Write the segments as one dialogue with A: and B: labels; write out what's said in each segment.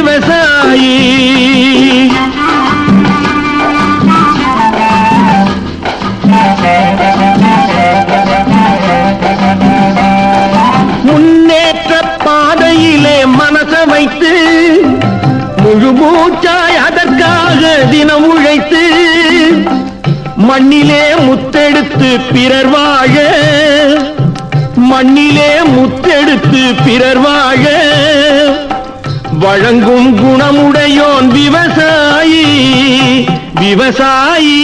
A: விவசாயி. முன்னேற்ற பாதையிலே மனச வைத்து முழு மூச்சாய் அதற்காக தினம் உழைத்து மண்ணிலே முத்தெடுத்து பிறர் வாழ மண்ணிலே முத்தெடுத்து பிறர் வாழ வழங்கும் குணமுடையோன் விவசாயி விவசாயி.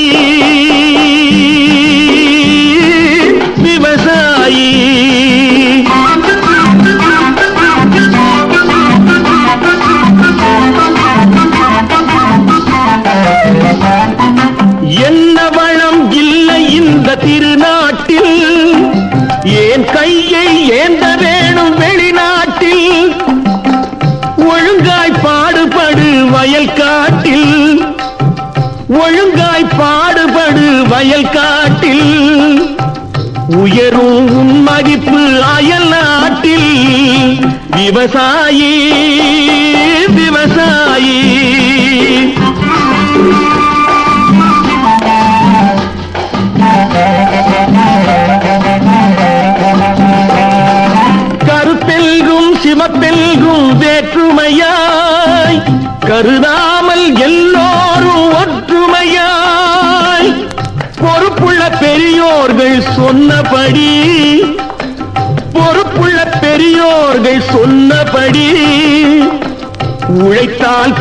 A: விவசாயி. வயல் காட்டில் உயரும் மதிப்பு அயல் நாட்டில் விவசாயி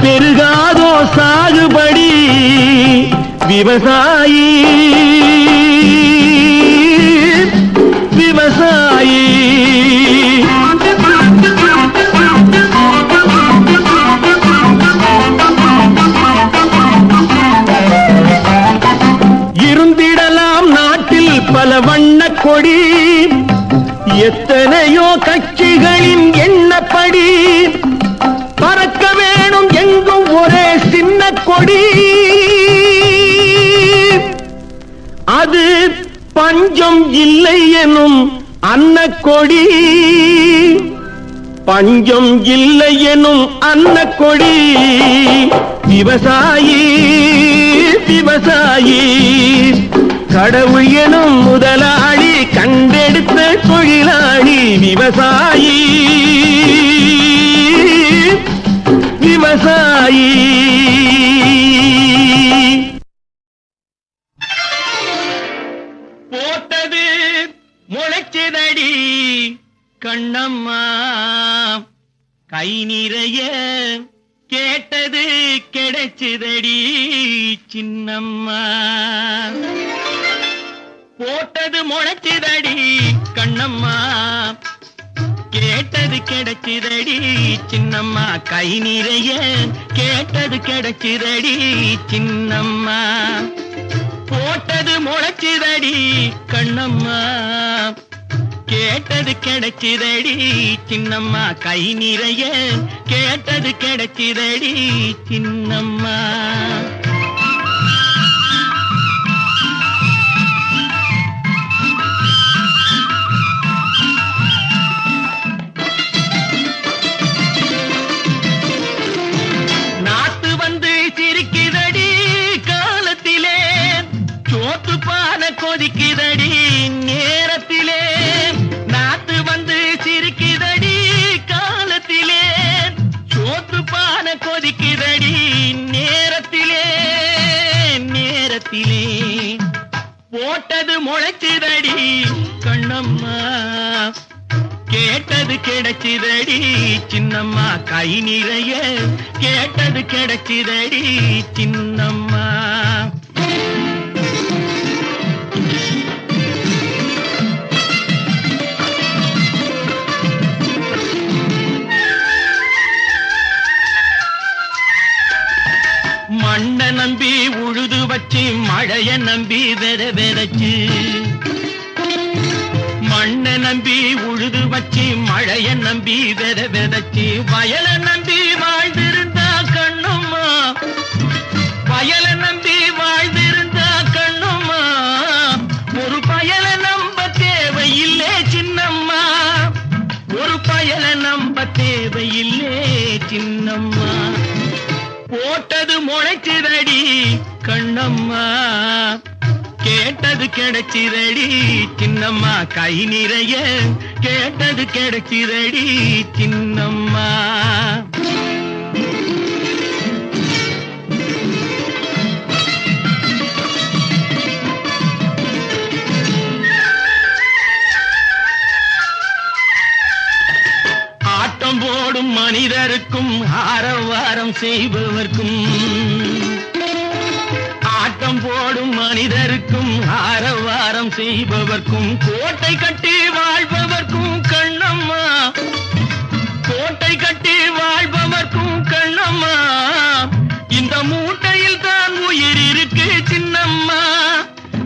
A: பெருகாதோ சாகுபடி விவசாயி. கொடி அது பஞ்சம் இல்லை எனும் அன்ன கொடி பஞ்சம் இல்லை எனும் அன்ன கொடி விவசாயி விவசாயி கடவுள் எனும் முதலாளி கண்டெடுத்த தொழிலாளி விவசாயி. விவசாயி. கண்ணம்மா. கை நிறைய கேட்டது கிடைச்சதடி சின்னம்மா. போட்டது முளைச்சதடி கண்ணம்மா. கேட்டது கிடைச்சதடி சின்னம்மா. கை நிறைய கேட்டது கிடைச்சதடி சின்னம்மா. போட்டது முளைச்சதடி கண்ணம்மா. கேட்டது கிடைச்சிதடி சின்னம்மா. கை நிறைய. கேட்டது கிடைச்சிதடி சின்னம்மா. நேரத்திலே போட்டது முளைச்சுதடி கண்ணம்மா. கேட்டது கிடைச்சிதடி சின்னம்மா. கை நிறைய கேட்டது கிடைச்சிதடி சின்னம்மா.
B: நம்பி உழுது வச்சு மழைய நம்பி வெற வெறச்சு. மண்ணை நம்பி உழுது வச்சு மழைய நம்பி வெற வெறச்சு. வயலை நம்பி வாழ்ந்திருந்தா கண்ணுமா வயலை நம்பி வாழ்ந்திருந்தா கண்ணுமா ஒரு பயலை நம்ப தேவையில்லே சின்னம்மா. ஒரு பயலை நம்ப தேவையில்லே சின்னம்மா. போட்டது முளைச்சிதடி கண்ணம்மா. கேட்டது கிடைச்சிதடி சின்னம்மா. கை நிறைய கேட்டது கிடைச்சிதடி சின்னம்மா. ஆட்டம் போடும் மனிதருக்கும் ஆரவாரம் செய்பவர்க்கும். ஆட்டம் போடும் மனிதருக்கும் ஆரவாரம் செய்பவர்க்கும். கோட்டை கட்டி வாழ்பவர்க்கும் கண்ணம்மா. கோட்டை கட்டி வாழ்பவர்க்கும் கண்ணம்மா. இந்த மூட்டையில் தான் உயிர் இருக்கு சின்னம்மா.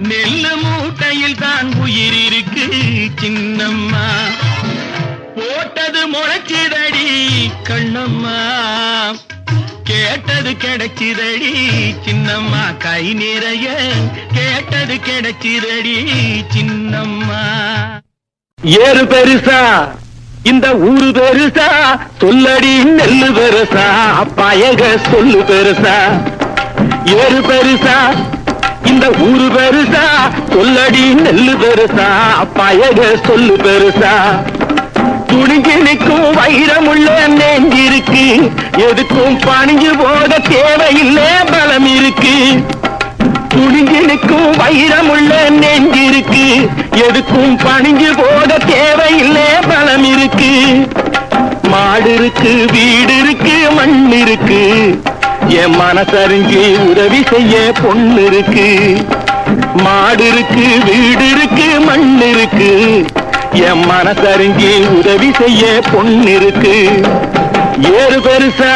B: நெல்லு மூட்டையில் தான் உயிர் இருக்கு சின்னம்மா. போட்டது முளைச்சிதடி கண்ணம்மா. கேட்டது கிடைச்சிதடி சின்னம்மா. கை நிறைய கேட்டது கிடைச்சிதடி சின்னம்மா.
A: ஏறு பெருசா இந்த ஊரு பெருசா சொல்லடி நெல்லு பெருசா பயக சொல்லு பெருசா. ஏறு பெருசா இந்த ஊரு பெருசா சொல்லடி நெல்லு பெருசா பயக சொல்லு பெருசா. துணிஞ்சு நிற்கும் வைரமுள்ள நெஞ்சிருக்கு. எதுக்கும் பணிஞ்சு போக தேவையில்லை பலம் இருக்கு. துணிஞ்சு நிற்கும் வைரமுள்ள நெஞ்சிருக்கு. எதுக்கும் பணிஞ்சு போக தேவையில்லை பலம் இருக்கு. மாடு இருக்கு வீடு இருக்கு மண் இருக்கு. என் மனசறிஞ்சு உதவி செய்ய பொண்ணு இருக்கு. மாடு இருக்கு வீடு இருக்கு மண் இருக்கு. என் மனசறிஞ்சு உதவி செய்ய பொண்ணு இருக்கு ஏறு பெருசா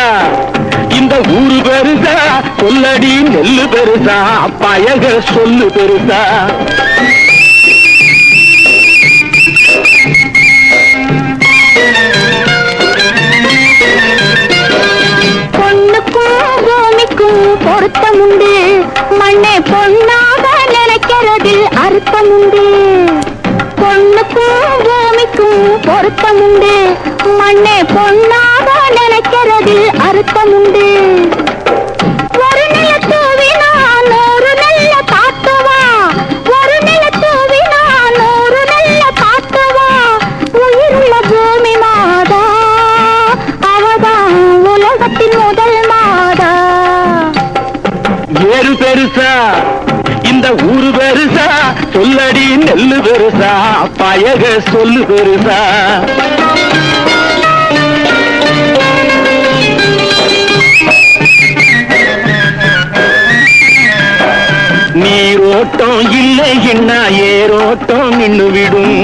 A: இந்த ஊரு பெருசா சொல்லடி நெல்லு பெருசா பயக சொல்லு பெருசா.
C: பொண்ணுக்கும் பூமிக்கும் பொருத்தமுண்டு மண்ணை பொண்ணாக நினைக்கிறதில் அர்த்தமுண்டு பொண்ணுக்கும் பூமிக்கும் பொருத்தமுண்டு. மண்ணே பொண்ணாக நினைக்கிறதில் அர்த்தமுண்டு. நெல்லு
A: பெருசா பயக சொல்லு பெருசா. நீரோட்டம் இல்லை என்ன ஏரோட்டம் நின்று விடும்.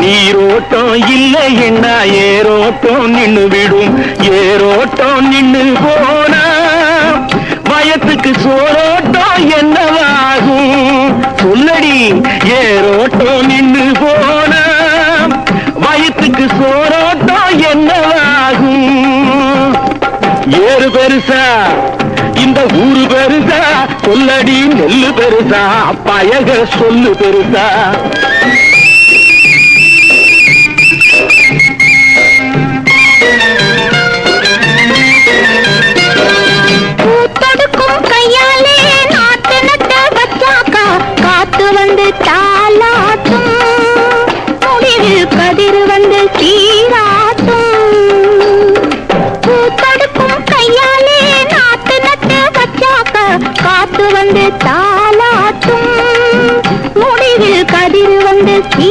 A: நீரோட்டம் இல்லை என்ன ஏரோட்டம் நின்று விடும். ஏரோட்டம் நின்று போ என்னவாகும்? சொல்லடி ஏரோட்டம் நின்று போன வயிற்றுக்கு சோரோட்டம் என்னவாகும்? ஏறு பெருசா இந்த ஊரு பெருசா சொல்லடி நெல்லு பெருசா பயக சொல்லு பெருசா?
C: வந்து தாலாட்டும் முடிவில் கதிர் வந்து சீராட்டும் பூத்தொடுக்கும் கையாலே நாட்டு நட்ட வச்சாக்கா காத்து வந்து தாலாட்டும் முடிவில் கதிர் வந்து
A: சீ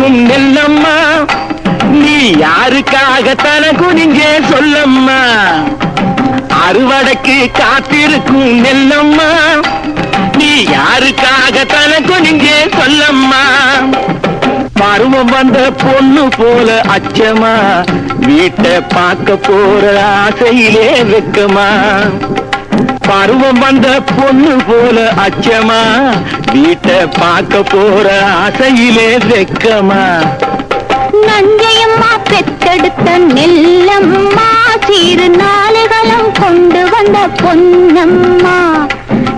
A: இருக்கும் நெல்லம்மா நீ யாருக்காக தன குனிஞ்சே சொல்லம்மா? அறுவடைக்கு காத்திருக்கும் நெல்லம்மா. நீ யாருக்காக தனக்கு நீங்க சொல்லம்மா? பருவம் வந்த பொண்ணு போல அச்சமா. வீட்டை பார்க்க போற ஆசையிலே வெக்கமா. பருவம் வந்த பொண்ணு போல அச்சமா. வீட்டை பார்க்க போற ஆசையிலே வெக்கமா.
D: நஞ்சையம்மா பெத்தெடுத்த நெல்லம்மா சீரு நாளுகளும் கொண்டு வந்த பொன்னம்மா.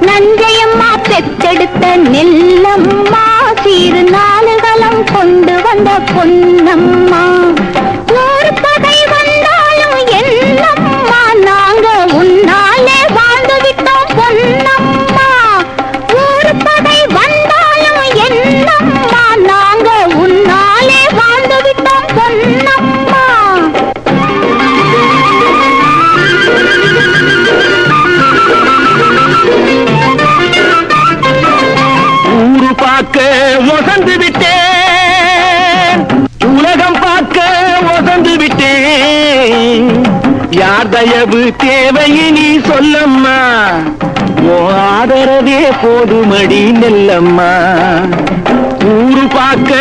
D: நஞ்சையம்மா பெத்தெடுத்த நெல்லம்மா சீரு நாளுகளும் கொண்டு வந்த பொன்னம்மா.
A: தயவு தேவையினி சொல்லம்மா. ஓ ஆதரவே போதுமடி நெல்லம்மா. ஊரு பார்க்க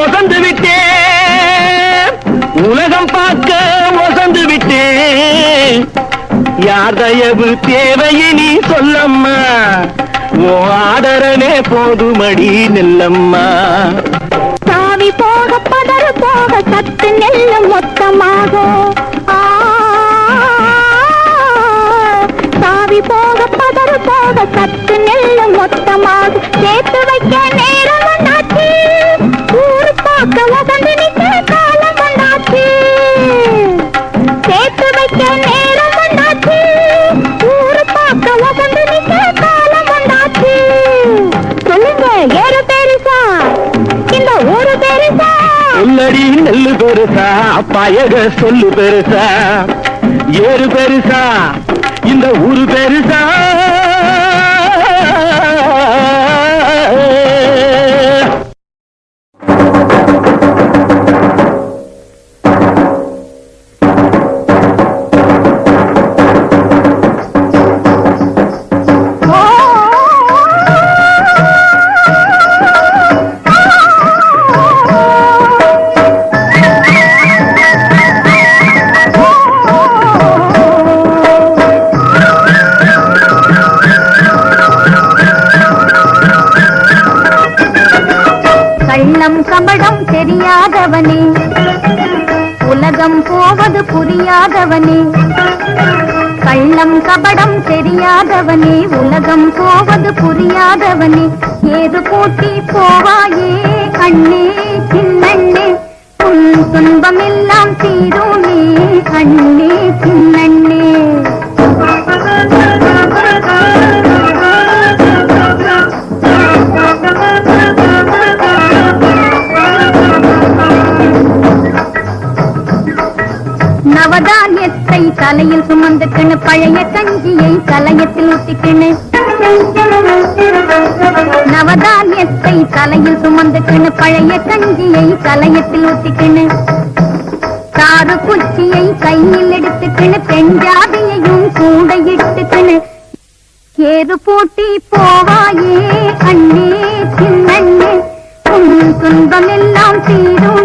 A: ஒசந்து விட்டேன். உலகம் பார்க்க ஒசந்து விட்டேன். யார் தயவு தேவையினி சொல்லம்மா. ஓ ஆதரவே போதுமடி நெல்லம்மா.
D: சாவி போக பதறு போக சத்து நெல்லும் மொத்தமாக. சேர்த்து வைக்க நேரம் வந்தாச்சு. ஊரு போக்க வசந்து நிற்க காலம் வந்தாச்சு. சேர்த்து வைக்க நேரம் வந்தாச்சு. ஊரு போக்க வசந்து நிற்க காலம் வந்தாச்சு. சொல்லுங்க ஏறு பெருசா? இந்த ஊரு பெருசா?
A: உள்ளடி நெல்லு பெருசா. பயக சொல்லு பெருசா. ஏறு பெருசா. இந்த ஊரு பெருசா.
D: கள்ளம் கபடம் தெரியாதவனே உலகம் போவது புரியாதவனே. ஏது பூட்டி போவாயே கண்ணே சின்னண்ணே உன் துன்பமெல்லாம் தீருமே கண்ணே சின்னண்ணே நவதானியத்தை தலையில் சுமந்துக்கணு பழைய கஞ்சியை தலையத்தில் ஊத்திக்கணு நவதானியத்தை தலையில் சுமந்துக்கணு பழைய கஞ்சியை தலையத்தில் ஊத்திக்கணு தாறு குச்சியை கையில் எடுத்துக்கணு பெஞ்சாதியையும் கூட இட்டுக்கணு. ஏது போட்டி போவாயே அண்ணே சின்னண்ணே உன் துன்பம் எல்லாம் தீரும்.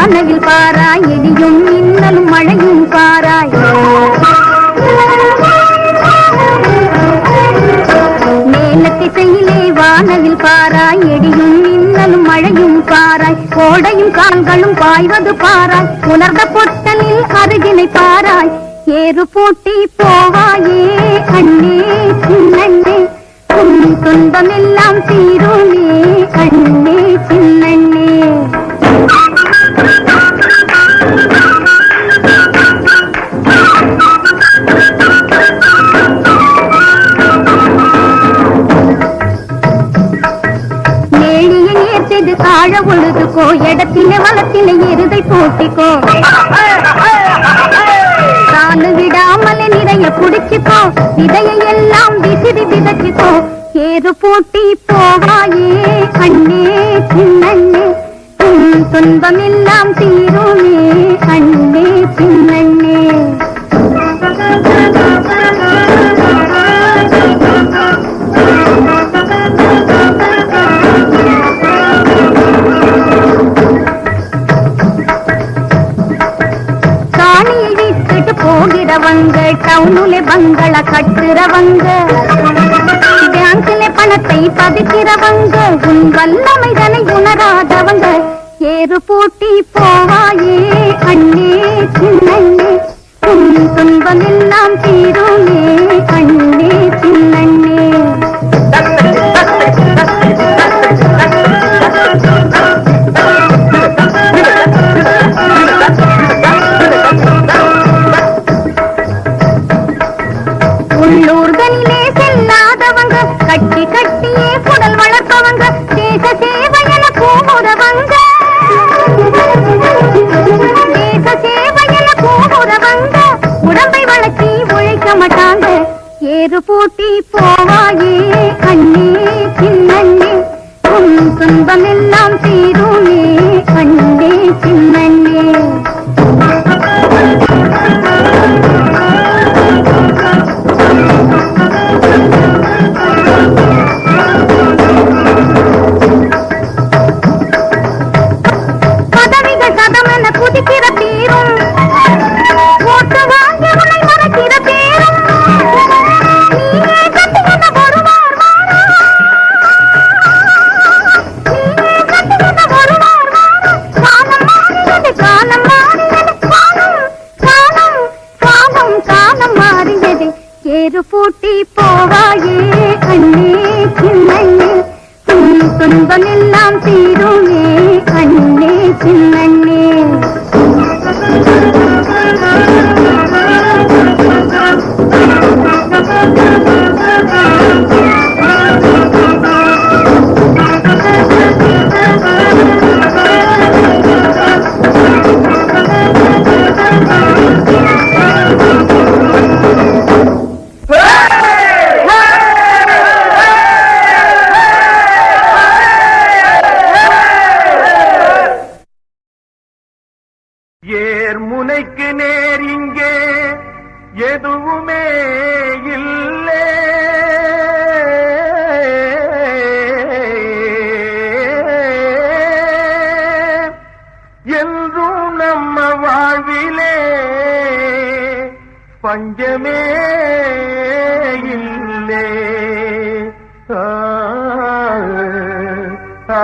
D: வானையில் பாராய் இடியும் மின்னலும் மழையும் பாராய். மேலத்திசையிலே வானவில் பாராய் இடியும் மின்னலும் மழையும் பாராய். கோடையும் கால்களும் பாய்வது பாராய். உணர்ந்த பொட்டலில் அருகினை பாராய். ஏறு போட்டி போவாயே அண்ணே சின்னண்ணே. துன்பமெல்லாம் தீருமே கண்ணே சின்னண்ணே. உழுதுக்கோ இடத்திலே வளத்திலே எருதை போட்டிக்கோ தானு விடாமலே நிறைய குடிச்சுக்கோ விதையை எல்லாம் விசிறி விதைச்சுக்கோ. ஏறு போட்டி போவாயே கண்ணே சின்னண்ணே. துன்பம் எல்லாம் தீரும். பங்கள கட்டுறவங்க. பேங்க்ல பணத்தை பதிக்கிறவங்க. உன் வல்லமை வல்லமைதனை உணராதவங்க. ஏறு பூட்டி போவாயே அண்ணே சின்னண்ணே உன் துன்பம் எல்லாம் தீருமே. ஏறு பூட்டி போவாயே அண்ணே சின்னண்ணே உன் துன்பமெல்லாம் தீரும்.
A: ஆ,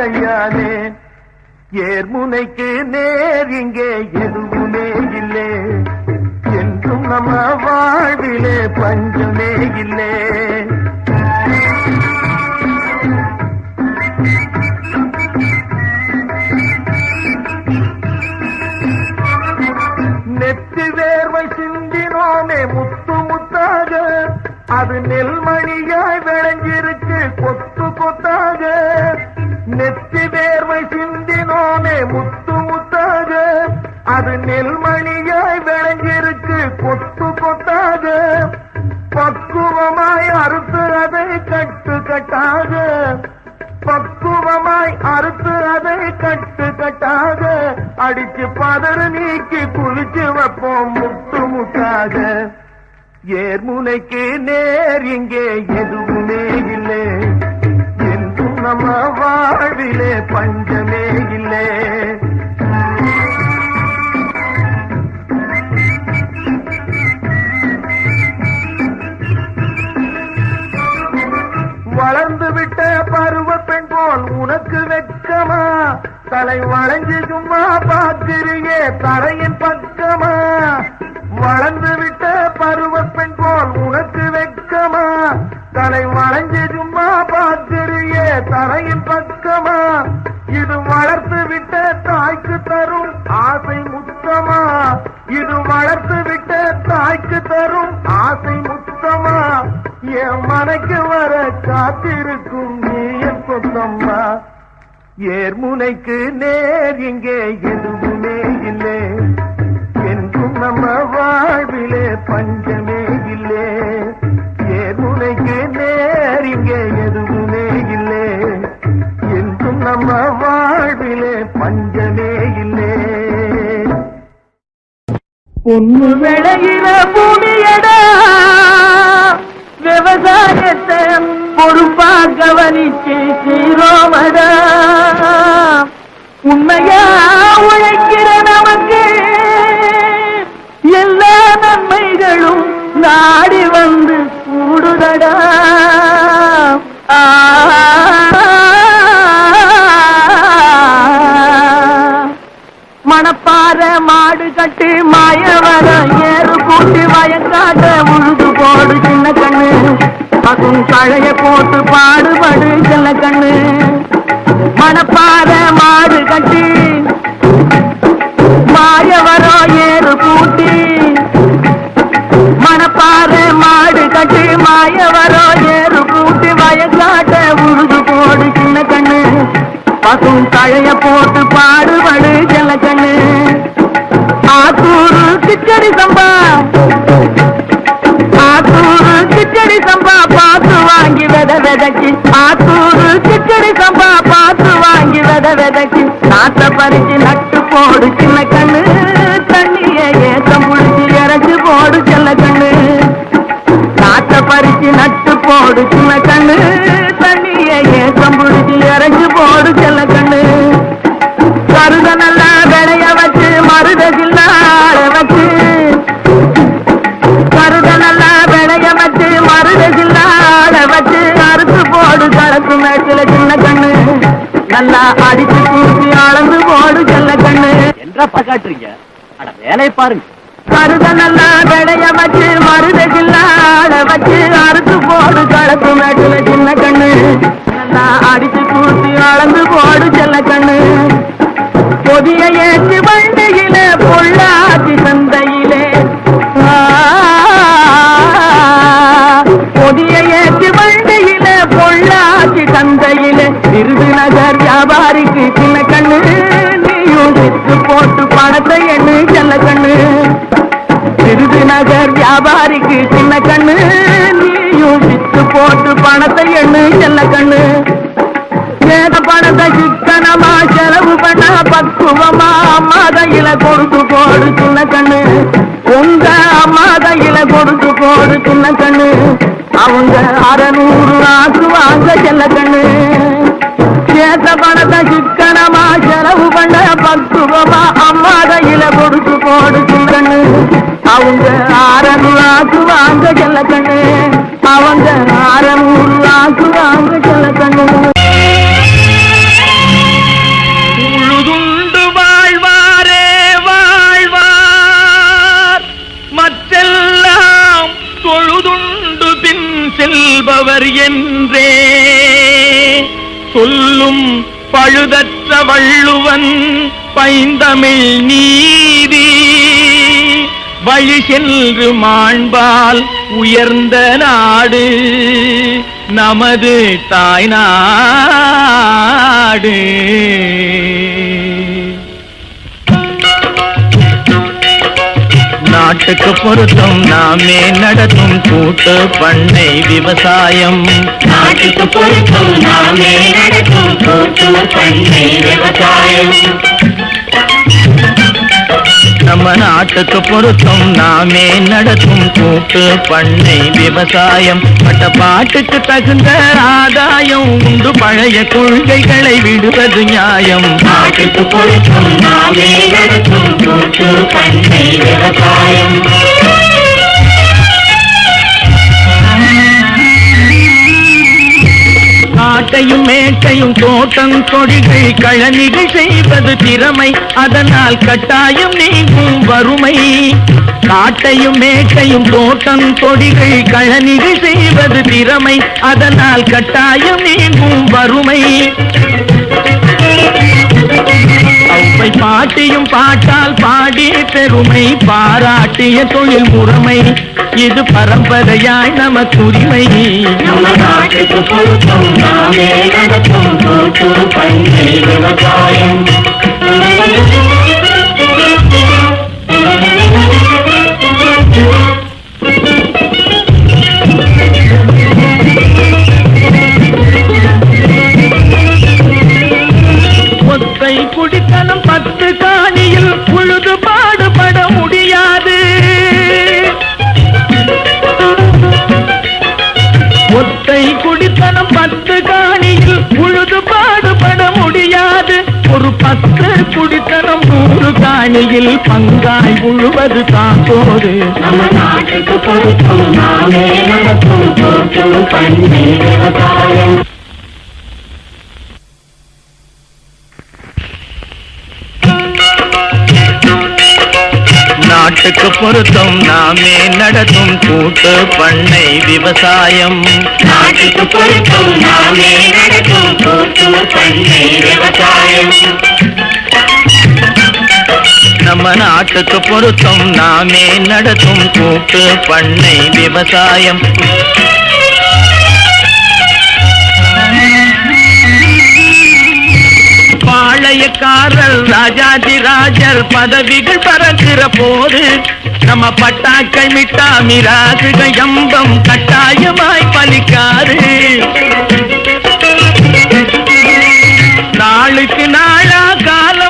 A: நம்ம ஏர்முனைக்கு நேர் இங்கே எதுவுமே இல்லை. என்றும் நம்ம வாழ்விலே பஞ்சமே இல்லை. நெத்தி வேர்வை சிந்தினோமே முத்து முத்தாக. அது நெல்மணியாய் விளைஞ்சிருக்கு கொத்து கொத்தாக. நெத்தி வேர்வை சிந்தினோமே முத்து முத்தாக. அது நெல்மணியாய் விளைஞ்சிருக்கு கொத்து கொத்தாக பக்குவமாய் அறுத்து அதை கட்டு கட்டாக. பக்குவமாய் அறுத்து அதை கட்டு கட்டாக. அடிச்சு பதறு நீக்கி குளிச்சு வைப்போம் முத்து முத்தாக.
E: ஏர்முனைக்கு நேர் இங்கே எதுவுமே இல்லை. நம்ம வாழ்விலே பஞ்சமே இல்லை. வளர்ந்து விட்ட பருவ பெண் போல் உனக்கு வெக்கமா தலை வளைஞ்சு சும்மா பார்த்திருக்கே தலையின் பக்கமா? வளர்ந்து பார்த்திருயே தரையின் பக்கமா இது வளர்த்து விட்ட தாய்க்கு தரும் ஆசை முத்தமா? இது வளர்த்து விட்ட தாய்க்கு தரும் ஆசை முத்தமா? என் மனைக்கு வர காத்திருக்கும் நீ என் சொந்தம்மா. ஏர்முனைக்கு நேர் இங்கே எதுவுமே இல்லை. என்றும் நம்ம வாழ்விலே பஞ்சமே இல்லை. நம்ம வாழ்விலே பஞ்சமே இல்லே. பொண்ணு விளையிற பூமியடா. விவசாயத்தை பொறுப்பா கவனிச்சு சீரோமடா உண்மையா உழைக்கிற நமக்கு எல்லா நன்மைகளும் நாடி வந்து கூடுதடா. ஆ. மாடு மாய வர ஏறு கூட்டி வயக்காட்ட உழுது போடு சின்ன கண்ணு. பகும் பழைய போட்டு பாடுபடு சின்ன கண்ணு. மணப்பாற மாடு கட்டி வாங்கி வித விதைக்கு ஆத்தூரு கிச்சடி சம்பா பார்த்து வாங்கி வித விதைக்கு. நாத்த பறிச்சு நட்டு போடு சின்ன கண்ணு. தண்ணிய ஏத்தம் புடிச்சு இறச்சி போடு செல்ல கண்ணு. நாட்ட பறிச்சு நட்டு போடு சின்ன கண்ணு. தண்ணிய ஏத்தம் புடிச்சு இறச்சி போடு செல்ல கண்ணு. கருத நல்ல நல்லா அடிச்சு தூக்கி அளந்து போடு செல்ல கண்ணு.
A: என்றப்பா காட்டுறீங்க அட வேலையை பாருங்க.
E: கருத நல்லா விளைய வச்சு மருத எண்ணு செல்ல கண்ணு. வேத பணத்தை சிக்கனமா செலவு பண்ண பக்குவமா? அம்மா கையில கொடுத்து போடு சின்ன கண்ணு. உங்க அம்மா கையில கொடுத்து போடு சின்ன கண்ணு. அவங்க அறநூறு ஆசு வாங்க செல்ல கண்ணு. ஏத்த பணத்தை சிக்கனமா செலவு பண்ண பக்குவமா? அம்மா கையில கொடுத்து போடு சின்ன கண்ணு. அவங்க அறநூறு ஆசு வாங்க செல்ல கண்ணு. அவங்க அறநூறு ஆக்கு வாங்க செல்ல
A: வாழ்வாரே வாழ்வார். மற்றெல்லாம் தொழுதுண்டு பின் செல்பவர் என்றே. சொல்லும் பழுதற்ற வள்ளுவன் பைந்தமிழ் நீதி. வழி சென்று மாண்பால் உயர்ந்த நாடு நமது தாய் நாடு நாட்டுக்கு பொருத்தம் நாமே நடத்தும் கூட்டு பண்ணை விவசாயம்.
F: நாட்டுக்கு பொருத்தம் நாமே நடத்தும் கூட்டு பண்ணை விவசாயம்.
A: நம்ம நாட்டுக்கு பொருத்தம். நாமே நடத்தும் கூட்டு பண்ணை விவசாயம். பட்ட பாட்டுக்கு தகுந்த ஆதாயம். உண்டு பழைய கொள்கைகளை விடுவது நியாயம்.
F: நாட்டுக்கு பொருத்தம். நாமே நடத்தும் கூட்டு பண்ணை விவசாயம்.
A: கோட்டையும் மேட்டையும் தோட்டம் கொடிகள் கழனிகள் செய்வது திறமை. அதனால் கட்டாயம் நீங்கும் வறுமை. காட்டையும் மேட்டையும் தோட்டம் கொடிகள் கழனிகள் செய்வது திறமை. அதனால் கட்டாயம் நீங்கும் வறுமை. அவ்வை பாட்டியும் பாட்டால் பாடி பெருமை பாராட்டிய தொழில் முறைமை. இது பரம்பரையாய் நமக்கு உரிமை
F: நம்ம
A: நூறு காணியில் பங்காய் உழுவது தாங்கோடு.
F: நம்ம நாட்டுக்கு பொருத்தம் நாமே பண்ணை விவசாயம்.
A: நாட்டுக்கு பொருத்தம் நாமே நடத்தும் கூட்டு பண்ணை விவசாயம்.
F: நாட்டுக்கு பொருத்தம் நாமே நடத்தும் கூட்டு பண்ணை விவசாயம்.
A: நம்ம நாட்டுக்கு பொருத்தம் நாமே நடத்தும் கூட்டு பண்ணை விவசாயம். பாளையக்காரர் ராஜாதி ராஜர் பதவிகள் பறக்கிற போது நம்ம பட்டாக்கள் மிட்டா மிராசுகள் எம்பம் கட்டாயமாய் பலிக்காது. நாளுக்கு நாளா காலம்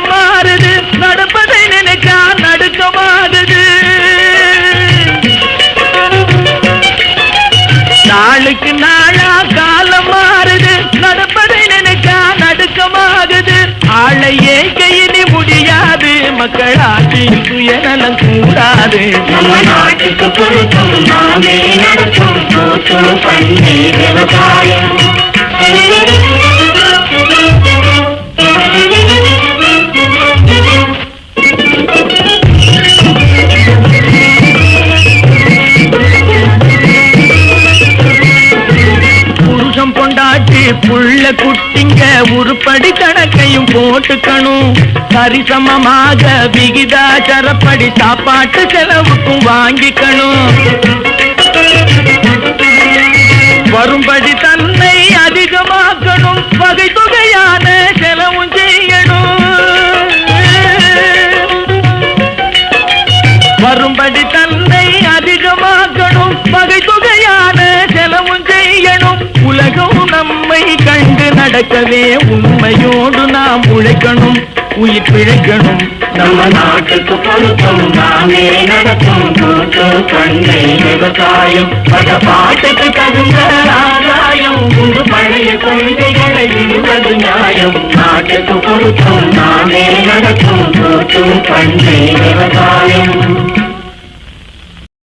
A: நாளுக்கு நாளா காலம் மாறுது. நடப்பதை நினைக்கா நடுக்கமாகுது. ஆளையே கையினி முடியாது. மக்கள் ஆட்சியில் சுயநலம் கூடாது.
F: நம்ம நாட்டுக்கு பொருத்தம் நாமே நடத்தும். விவசாயம்.
A: உள்ள குட்டிங்க உருப்படி கணக்கையும் போட்டுக்கணும். சரிசமமாக விகிதாச்சரப்படி சாப்பாட்டு செலவுக்கும் வாங்கிக்கணும். வரும்படி தன்னை அதிகமாக்கணும். வகை தொகையான செலவும் செய்யணும். வரும்படி உலகம் நம்மை கண்டு நடக்கவே உண்மையோடு நாம் உழைக்கணும் உயிர் பிழைக்கணும்.
F: நம்ம நாட்டுக்கு பொருத்தம் நாமே நடக்கும் கூட்டு பண்ணை விவசாயம். பல பாட்டுக்கு தகுந்த ஆதாயம் உண்டு பழைய கொள்கைகளை விடுவது நியாயம். நாட்டுக்கு பொருத்தம் நாமே நடக்கும் கூட்டு பண்ணை விவசாயம்.